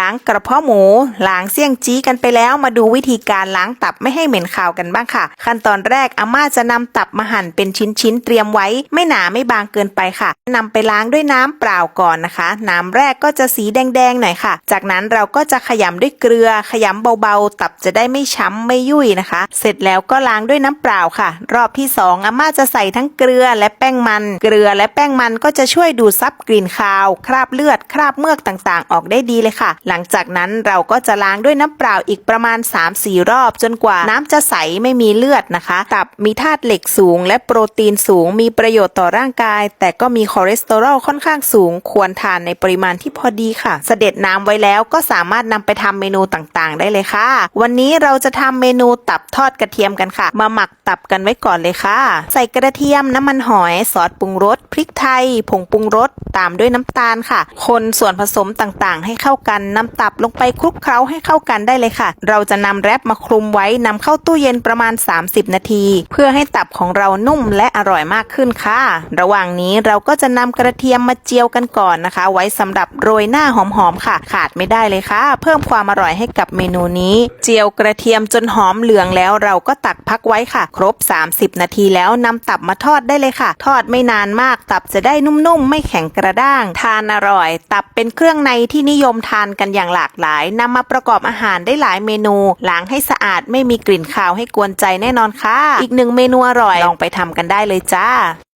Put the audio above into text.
ล้างกระเพาะหมูล้างเสี่ยงจี้กันไปแล้วมาดูวิธีการล้างตับไม่ให้เหม็นคาวกันบ้างค่ะ ขั้นตอนแรกอาม่าจะนำตับมาหั่นเป็นชิ้นๆเตรียมไว้ ไม่หนาไม่บางเกินไปค่ะนำไปล้างด้วยน้ำเปล่าก่อนนะคะ น้ำแรกก็จะสีแดงๆหน่อยค่ะ จากนั้นเราก็จะขยำด้วยเกลือ ขยำเบาๆ ตับจะได้ไม่ช้ำไม่ยุ่ยนะคะ เสร็จแล้วก็ล้างด้วยน้ำเปล่าค่ะ รอบที่สองอาม่าจะใส่ทั้งเกลือและแป้งมัน เกลือและแป้งมันก็จะช่วยดูดซับกลิ่นคาว คราบเลือดคราบเมือกต่างๆ ออกได้ดีเลยค่ะหลังจากนั้นเราก็จะล้างด้วยน้ำเปล่าอีกประมาณ 3-4 รอบ จนกว่าน้ำจะใสไม่มีเลือดนะคะ ตับมีธาตุเหล็กสูง และโปรตีนสูง มีประโยชน์ต่อร่างกาย แต่ก็มีคอเลสเตอรอลค่อนข้างสูง ควรทานในปริมาณที่พอดีค่ะ เสด็จน้ำไว้แล้วก็สามารถนำไปทำเมนูต่างๆ ได้เลยค่ะ วันนี้เราจะทำเมนูตับทอดกระเทียมกันค่ะ มาหมักตับกันไว้ก่อนเลยค่ะ ใส่กระเทียมน้ำมันหอยซอสปรุงรสพริกไทยผงปรุงรสตามด้วยน้ำตาลค่ะ คนส่วนผสมต่างๆ ให้เข้ากันนำตับลงไปคลุกเคล้าให้เข้ากันได้เลยค่ะ เราจะนำแรปมาคลุมไว้นำเข้าตู้เย็นประมาณ 30 นาที เพื่อให้ตับของเรานุ่มและอร่อยมากขึ้นค่ะ ระหว่างนี้เราก็จะนำกระเทียมมาเจียวกันก่อนนะคะ ไว้สำหรับโรยหน้าหอมๆค่ะ ขาดไม่ได้เลยค่ะ เพิ่มความอร่อยให้กับเมนูนี้ เจียวกระเทียมจนหอมเหลืองแล้วเราก็ตักพักไว้ค่ะ ครบ 30 นาทีแล้วนำตับมาทอดได้เลยค่ะ ทอดไม่นานมากตับจะได้นุ่มๆ ไม่แข็งกระด้าง ทานอร่อย ตับเป็นเครื่องในที่นิยมทานกันอย่างหลากหลายนำมาประกอบอาหารได้หลายเมนูล้างให้สะอาดไม่มีกลิ่นคาวให้กวนใจแน่นอนค่ะ อีกหนึ่งเมนูอร่อยลองไปทำกันได้เลยจ้า